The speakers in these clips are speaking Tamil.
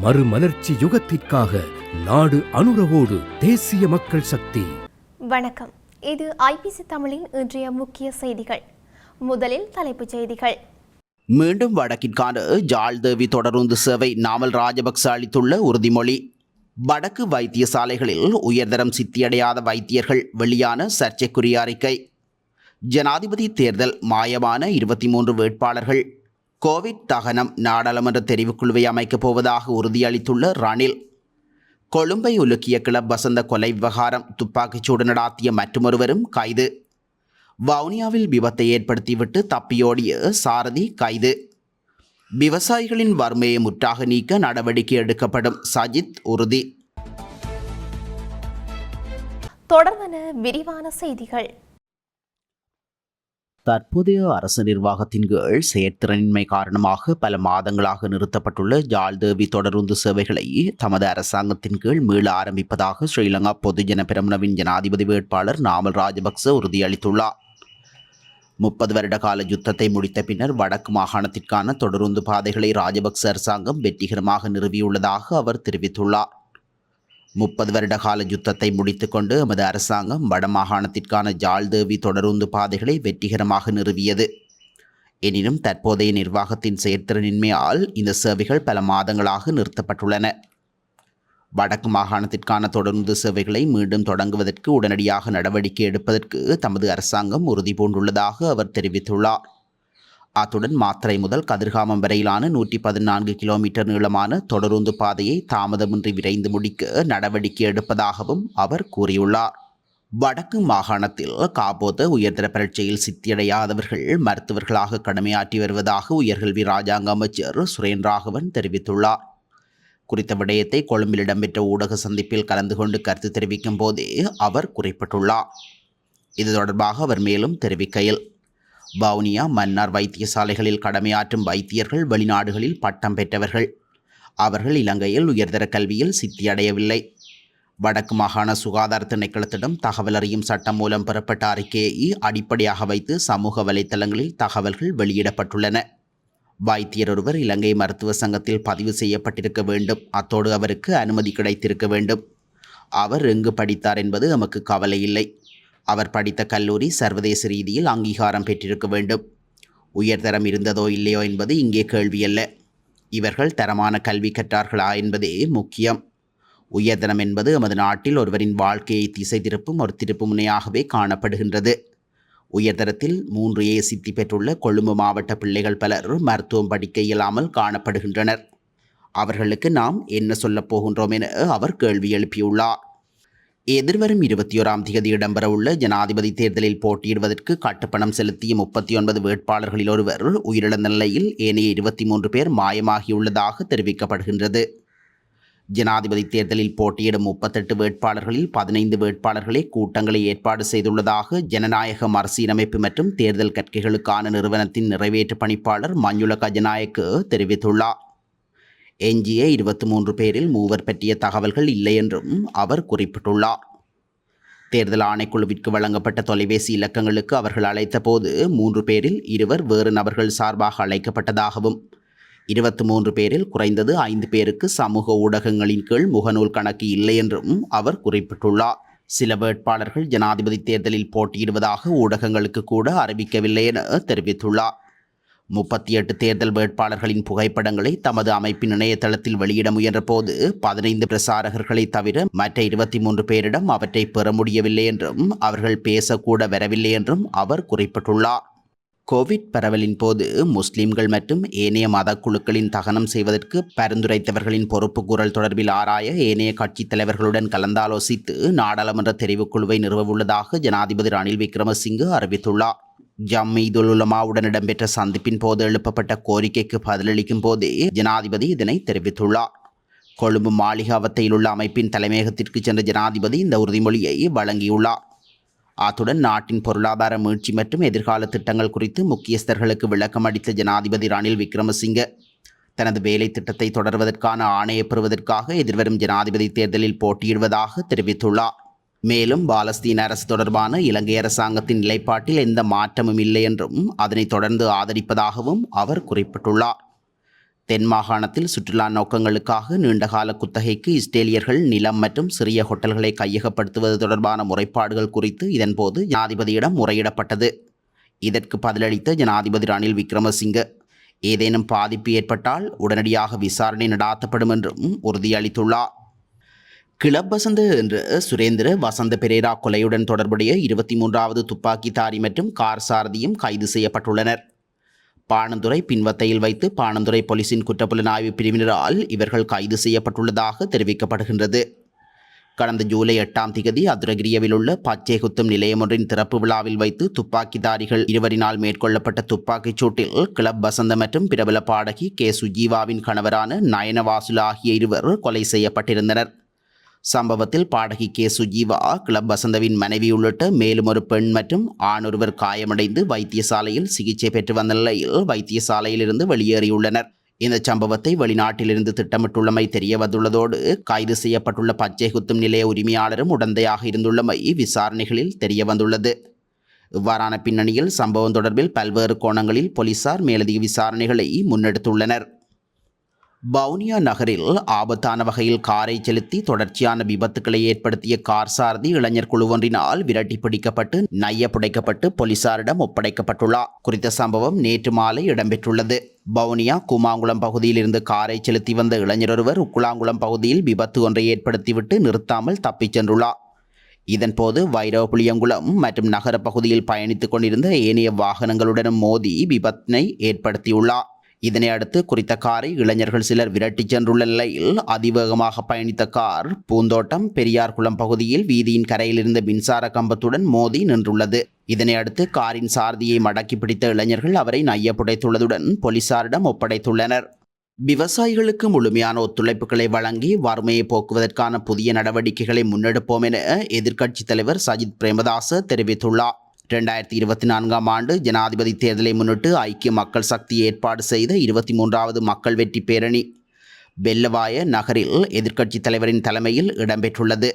மறுமலர்ச்சி யுகத்திற்காக நாடு அனுரவோடு தேசிய மக்கள் சக்தி. வணக்கம். இது ஐபிசி தமிழின் இன்றைய முக்கிய செய்திகள். முதலில் தலைப்புச் செய்திகள். மீண்டும் வடக்கிற்கான ஜாழ்தேவி தொடருந்து சேவை நாமல் ராஜபக்ச அளித்துள்ள உறுதிமொழி. வடக்கு வைத்தியசாலைகளில் உயர்தரம் சித்தியடையாத வைத்தியர்கள் வெளியான சர்ச்சைக்குரிய அறிக்கை. ஜனாதிபதி தேர்தல் மாயமான இருபத்தி மூன்று வேட்பாளர்கள். கோவிட் தகனம் நாடாளுமன்ற தெரிவுக்குழுவை அமைக்கப் போவதாக உறுதியளித்துள்ள ரணில் கொழும்பை உலுக்கிய கிளப் வசந்த கொலை விவகாரம் துப்பாக்கிச்சூடு நடாத்திய மற்றொருவரும் கைது. வவுனியாவில் விபத்தை ஏற்படுத்திவிட்டு தப்பியோடிய சாரதி கைது. விவசாயிகளின் வறுமையை முற்றாக நீக்க நடவடிக்கை எடுக்கப்படும் சஜித் உறுதி. தொடர்வன விரிவான செய்திகள். தற்போதைய அரசு நிர்வாகத்தின் கீழ் செயற்திறனின்மை காரணமாக பல மாதங்களாக நிறுத்தப்பட்டுள்ள ஜால்தேவி தொடருந்து சேவைகளை தமது அரசாங்கத்தின் கீழ் மீள ஆரம்பிப்பதாக ஸ்ரீலங்கா பொதுஜன பிரமுனவின் ஜனாதிபதி வேட்பாளர் நாமல் ராஜபக்ச உறுதியளித்துள்ளார். முப்பது வருட கால யுத்தத்தை முடித்த பின்னர் வடக்கு மாகாணத்திற்கான தொடருந்து பாதைகளை ராஜபக்ச அரசாங்கம் வெற்றிகரமாக நிறுவியுள்ளதாக அவர் தெரிவித்துள்ளார். முப்பது வருட கால யுத்தத்தை முடித்துக்கொண்டு எமது அரசாங்கம் வடமாகாணத்திற்கான ஜாழ்தேவி தொடருந்து பாதைகளை வெற்றிகரமாக நிறுவியது. எனினும் தற்போதைய நிர்வாகத்தின் செயற்திறனின்மையால் இந்த சேவைகள் பல மாதங்களாக நிறுத்தப்பட்டுள்ளன. வடக்கு மாகாணத்திற்கான தொடருந்து சேவைகளை மீண்டும் தொடங்குவதற்கு உடனடியாக நடவடிக்கை எடுப்பதற்கு தமது அரசாங்கம் உறுதி பூண்டுள்ளதாக அவர் தெரிவித்துள்ளார். அத்துடன் மாத்திரை முதல் கதிர்காமம் வரையிலான நூற்றி பதினான்கு கிலோமீட்டர் நீளமான தொடருந்து பாதையை தாமதமின்றி விரைந்து முடிக்க நடவடிக்கை எடுப்பதாகவும் அவர் கூறியுள்ளார். வடக்கு மாகாணத்தில் காப்போத உயர்தர பரீட்சையில் சித்தியடையாதவர்கள் மருத்துவர்களாக கடமையாற்றி வருவதாக உயர்கல்வி ராஜாங்க அமைச்சர் சுரேன் ராகவன் தெரிவித்துள்ளார். குறித்த விடயத்தை கொழும்பில் இடம்பெற்ற ஊடக சந்திப்பில் கலந்து கொண்டு கருத்து தெரிவிக்கும் போதே அவர் குறிப்பிட்டுள்ளார். இது தொடர்பாக அவர் மேலும் தெரிவிக்கையில் வவுனியா மன்னார் வைத்தியசாலைகளில் கடமையாற்றும் வைத்தியர்கள் வெளிநாடுகளில் பட்டம் பெற்றவர்கள். அவர்கள் இலங்கையில் உயர்தர கல்வியில் சித்தியடையவில்லை. வடக்கு மாகாண சுகாதார திணைக்களத்திடம் தகவல் அறியும் சட்டம் மூலம் பெறப்பட்ட அறிக்கையை அடிப்படையாக வைத்து சமூக வலைத்தளங்களில் தகவல்கள் வெளியிடப்பட்டுள்ளன. வைத்தியர் ஒருவர் இலங்கை மருத்துவ சங்கத்தில் பதிவு செய்யப்பட்டிருக்க வேண்டும். அத்தோடு அவருக்கு அனுமதி கிடைத்திருக்க வேண்டும். அவர் எங்கு படித்தார் என்பது நமக்கு கவலை இல்லை அவர் படித்த கல்லூரி சர்வதேச ரீதியில் அங்கீகாரம் பெற்றிருக்க வேண்டும். உயர்தரம் இருந்ததோ இல்லையோ என்பது இங்கே கேள்வியல்ல இவர்கள் தரமான கல்வி கற்றார்களா என்பதே முக்கியம். உயர்தரம் என்பது எமது நாட்டில் ஒருவரின் வாழ்க்கையை திசை திருப்பும் ஒரு திருப்பு முனையாகவே காணப்படுகின்றது உயர்தரத்தில் மூன்று ஏ சித்தி பெற்றுள்ள கொழும்பு மாவட்ட பிள்ளைகள் பலர் மருத்துவம் படிக்க இயலாமல் காணப்படுகின்றனர். அவர்களுக்கு நாம் என்ன சொல்லப் போகின்றோம் என அவர் கேள்வி எழுப்பியுள்ளார். எதிர்வரும் இருபத்தி ஓராம் தேதி இடம்பெறவுள்ள ஜனாதிபதி தேர்தலில் போட்டியிடுவதற்கு கட்டுப்பணம் செலுத்திய முப்பத்தி ஒன்பது வேட்பாளர்களில் ஒருவர் உயிரிழந்த நிலையில் ஏனைய இருபத்தி மூன்று பேர் மாயமாகியுள்ளதாக தெரிவிக்கப்படுகின்றது. ஜனாதிபதி தேர்தலில் போட்டியிடும் முப்பத்தெட்டு வேட்பாளர்களில் பதினைந்து வேட்பாளர்களே கூட்டங்களை ஏற்பாடு செய்துள்ளதாக ஜனநாயக மறுசீரமைப்பு மற்றும் தேர்தல் கற்கைகளுக்கான நிறுவனத்தின் நிறைவேற்று பணிப்பாளர் மஞ்சுள கஜநாயக்கு தெரிவித்துள்ளார். எஞ்சிய இருபத்தி மூன்று பேரில் மூவர் பற்றிய தகவல்கள் இல்லை என்றும் அவர் குறிப்பிட்டுள்ளார். தேர்தல் ஆணைக்குழுவிற்கு வழங்கப்பட்ட தொலைபேசி இலக்கங்களுக்கு அவர்கள் அழைத்தபோது மூன்று பேரில் இருவர் வேறு நபர்கள் சார்பாக அழைக்கப்பட்டதாகவும் இருபத்தி மூன்று பேரில் குறைந்தது ஐந்து பேருக்கு சமூக ஊடகங்களின் கீழ் முகநூல் கணக்கு இல்லை என்றும் அவர் குறிப்பிட்டுள்ளார். சில வேட்பாளர்கள் ஜனாதிபதி தேர்தலில் போட்டியிடுவதாக ஊடகங்களுக்கு கூட அறிவிக்கவில்லை என தெரிவித்துள்ளார். முப்பத்தி எட்டு தேர்தல் வேட்பாளர்களின் புகைப்படங்களை தமது அமைப்பின் இணையதளத்தில் வெளியிட முயன்றபோது பதினைந்து பிரசாரகர்களை தவிர மற்ற இருபத்தி மூன்று பேரிடம் அவற்றை பெற முடியவில்லை என்றும் அவர்கள் பேசக்கூட வரவில்லை என்றும் அவர் குறிப்பிட்டுள்ளார். கோவிட் பரவலின் போது முஸ்லிம்கள் மற்றும் ஏனைய மத குழுக்களின் தகனம் செய்வதற்கு பரிந்துரைத்தவர்களின் பொறுப்பு குரல் தொடர்பில் ஆராய ஏனைய கட்சித் தலைவர்களுடன் கலந்தாலோசித்து நாடாளுமன்ற தெரிவுக்குழுவை நிறுவவுள்ளதாக ஜனாதிபதி ரணில் விக்ரமசிங்கு அறிவித்துள்ளார். ஜம்மீதுல் உலமாவுடன் இடம்பெற்ற சந்திப்பின் போது எழுப்பப்பட்ட கோரிக்கைக்கு பதிலளிக்கும் போதே ஜனாதிபதி இதனை தெரிவித்துள்ளார். கொழும்பு மாளிகாவத்தையில் உள்ள அமைப்பின் தலைமையகத்திற்கு சென்ற ஜனாதிபதி இந்த உறுதிமொழியை வழங்கியுள்ளார். அத்துடன் நாட்டின் பொருளாதார மீழ்ச்சி மற்றும் எதிர்கால திட்டங்கள் குறித்து முக்கியஸ்தர்களுக்கு விளக்கம் அளித்த ஜனாதிபதி ரணில் விக்ரமசிங்க தனது வேலை திட்டத்தை தொடர்வதற்கான ஆணையை பெறுவதற்காக எதிர்வரும் ஜனாதிபதி தேர்தலில் போட்டியிடுவதாக தெரிவித்துள்ளார். மேலும் பாலஸ்தீன அரசு தொடர்பான இலங்கை அரசாங்கத்தின் நிலைப்பாட்டில் எந்த மாற்றமும் இல்லை என்றும் அதனை தொடர்ந்து ஆதரிப்பதாகவும் அவர் குறிப்பிட்டுள்ளார். தென் மாகாணத்தில் சுற்றுலா நோக்கங்களுக்காக நீண்டகால குத்தகைக்கு இஸ்ரேலியர்கள் நிலம் மற்றும் சிறிய ஹோட்டல்களை கையகப்படுத்துவது தொடர்பான முறைப்பாடுகள் குறித்து இதன்போது ஜனாதிபதியிடம் முறையிடப்பட்டது. இதற்கு பதிலளித்த ஜனாதிபதி ரணில் விக்ரமசிங்க ஏதேனும் பாதிப்பு ஏற்பட்டால் உடனடியாக விசாரணை நடாத்தப்படும் என்றும் உறுதியளித்துள்ளார். கிளப் வசந்த என்ற சுரேந்திர வசந்த பெரேரா கொலையுடன் தொடர்புடைய இருபத்தி மூன்றாவது துப்பாக்கிதாரி மற்றும் கார் சாரதியும் கைது செய்யப்பட்டுள்ளனர். பாணந்துறை பின்வத்தையில் வைத்து பாணந்துறை போலீசின் குற்றப்புலனாய்வு பிரிவினரால் இவர்கள் கைது செய்யப்பட்டுள்ளதாக தெரிவிக்கப்படுகின்றது. கடந்த ஜூலை எட்டாம் திகதி அதுரகிரியவில் உள்ள பச்சை குத்தும் நிலையம் ஒன்றின் திறப்பு விழாவில் வைத்து துப்பாக்கிதாரிகள் இருவரினால் மேற்கொள்ளப்பட்ட துப்பாக்கிச் சூட்டில் கிளப் வசந்த மற்றும் பிரபல பாடகி கே. சுஜீவாவின் கணவரான நயனவாசுலா ஆகிய இருவர் கொலை செய்யப்பட்டிருந்தனர். சம்பவத்தில் பாடகி கே சுஜீவா கிளப் வசந்தவின் மனைவி உள்ளிட்ட மேலும் ஒரு பெண் மற்றும் ஆண் ஒருவர் காயமடைந்து வைத்தியசாலையில் சிகிச்சை பெற்று வந்த நிலையில் வைத்தியசாலையிலிருந்து வெளியேறியுள்ளனர். இந்த சம்பவத்தை வெளிநாட்டிலிருந்து திட்டமிட்டுள்ளமை தெரிய வந்துள்ளதோடு கைது செய்யப்பட்டுள்ள பச்சை குத்தும் நிலைய உரிமையாளரும் உடந்தையாக இருந்துள்ளமை விசாரணைகளில் தெரிய வந்துள்ளது இவ்வாறான பின்னணியில் சம்பவம் தொடர்பில் பல்வேறு கோணங்களில் போலீசார் மேலதிக விசாரணைகளை முன்னெடுத்துள்ளனர். வவுனியா நகரில் ஆபத்தான வகையில் காரை செலுத்தி தொடர்ச்சியான விபத்துக்களை ஏற்படுத்திய கார் சாரதி இளைஞர் குழு ஒன்றினால் விரட்டி பிடிக்கப்பட்டு நைய புடைக்கப்பட்டு போலீசாரிடம் ஒப்படைக்கப்பட்டுள்ளார். குறித்த சம்பவம் நேற்று மாலை இடம்பெற்றுள்ளது. வவுனியா கூமாங்குளம் பகுதியில் இருந்து காரை செலுத்தி வந்த இளைஞர் ஒருவர் உக்குளாங்குளம் பகுதியில் விபத்து ஒன்றை ஏற்படுத்திவிட்டு நிறுத்தாமல் தப்பிச் சென்றுள்ளார். இதன்போது வைரவபுளியங்குளம் மற்றும் நகர பகுதியில் பயணித்துக் கொண்டிருந்த ஏனைய வாகனங்களுடனும் மோதி விபத்தினை ஏற்படுத்தியுள்ளார். இதனை அடுத்து குறித்த காரை இளைஞர்கள் சிலர் விரட்டிச் சென்றுள்ள நிலையில் அதிவேகமாக பயணித்த கார் பூந்தோட்டம் பெரியார்குளம் பகுதியில் வீதியின் கரையிலிருந்த மின்சார கம்பத்துடன் மோதி நின்றுள்ளது. இதனை அடுத்து காரின் சாரதியை மடக்கி பிடித்த இளைஞர்கள் அவரை நையப்புடைத்துள்ளதுடன் போலீசாரிடம் ஒப்படைத்துள்ளனர். விவசாயிகளுக்கு முழுமையான ஒத்துழைப்புகளை வழங்கி வறுமையை போக்குவதற்கான புதிய நடவடிக்கைகளை முன்னெடுப்போம் என எதிர்க்கட்சித் தலைவர் சஜித் பிரேமதாச தெரிவித்துள்ளார். இரண்டாயிரத்தி இருபத்தி நான்காம் ஆண்டு ஜனாதிபதி தேர்தலை முன்னிட்டு ஐக்கிய மக்கள் சக்தி ஏற்பாடு செய்த இருபத்தி மூன்றாவது மக்கள் வெற்றி பேரணி பெல்லவாய நகரில் எதிர்க்கட்சித் தலைவரின் தலைமையில் இடம்பெற்றுள்ளது.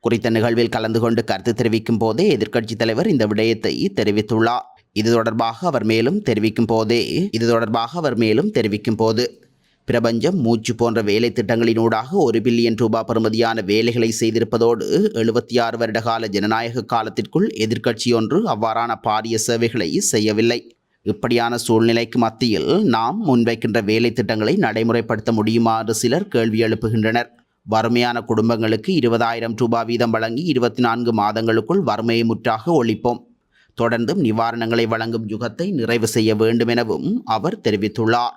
குறித்த நிகழ்வில் கலந்து கொண்டு கருத்து தெரிவிக்கும் போதே எதிர்க்கட்சித் தலைவர் இந்த விடயத்தை தெரிவித்துள்ளார். இது தொடர்பாக அவர் மேலும் தெரிவிக்கும் போதே இது தொடர்பாக அவர் மேலும் தெரிவிக்கும் போது பிரபஞ்சம் மூச்சு போன்ற வேலை திட்டங்களினூடாக ஒரு பில்லியன் ரூபாய் பெறுமதியான வேலைகளை செய்திருப்பதோடு எழுபத்தி ஆறு வருடகால ஜனநாயக காலத்திற்குள் எதிர்க்கட்சி ஒன்று அவ்வாறான பாரிய சேவைகளை செய்யவில்லை. இப்படியான சூழ்நிலைக்கு மத்தியில் நாம் முன்வைக்கின்ற வேலை திட்டங்களை நடைமுறைப்படுத்த முடியுமா என்று சிலர் கேள்வி எழுப்புகின்றனர். வறுமையான குடும்பங்களுக்கு இருபதாயிரம் ரூபாய் வீதம் வழங்கி இருபத்தி நான்கு மாதங்களுக்குள் வறுமையை முற்றாக ஒழிப்போம். தொடர்ந்தும் நிவாரணங்களை வழங்கும் யுகத்தை நிறைவு செய்ய வேண்டும் எனவும் அவர் தெரிவித்துள்ளார்.